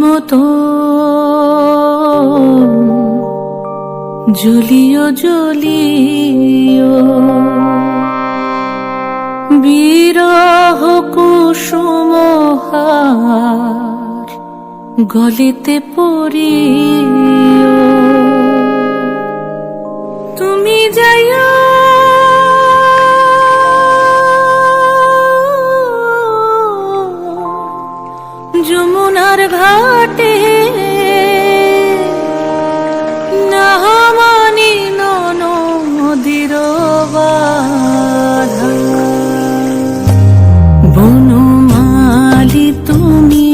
মতো Julio Julio বিরহ কুসুমহার গলিতে পড়িও। তুমি যাইও যমুনার ঘাটে। নাহামানি নদীর বনমালি তুমি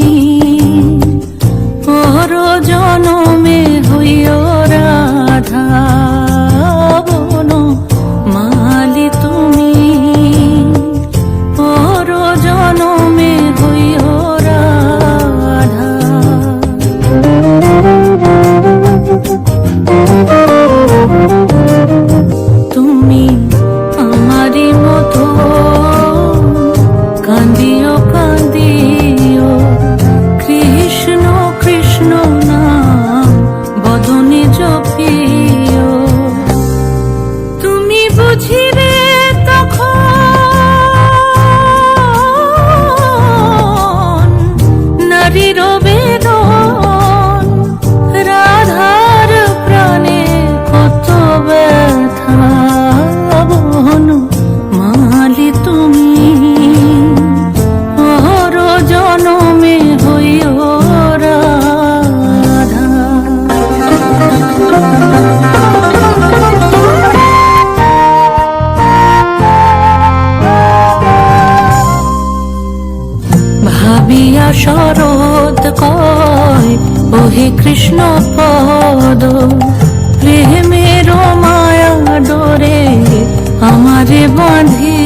আমারি মতো ভাবিয়া শরৎ কয় ওহে কৃষ্ণ পদ প্রেমের মায়া ডোরে আমারে বাঁধে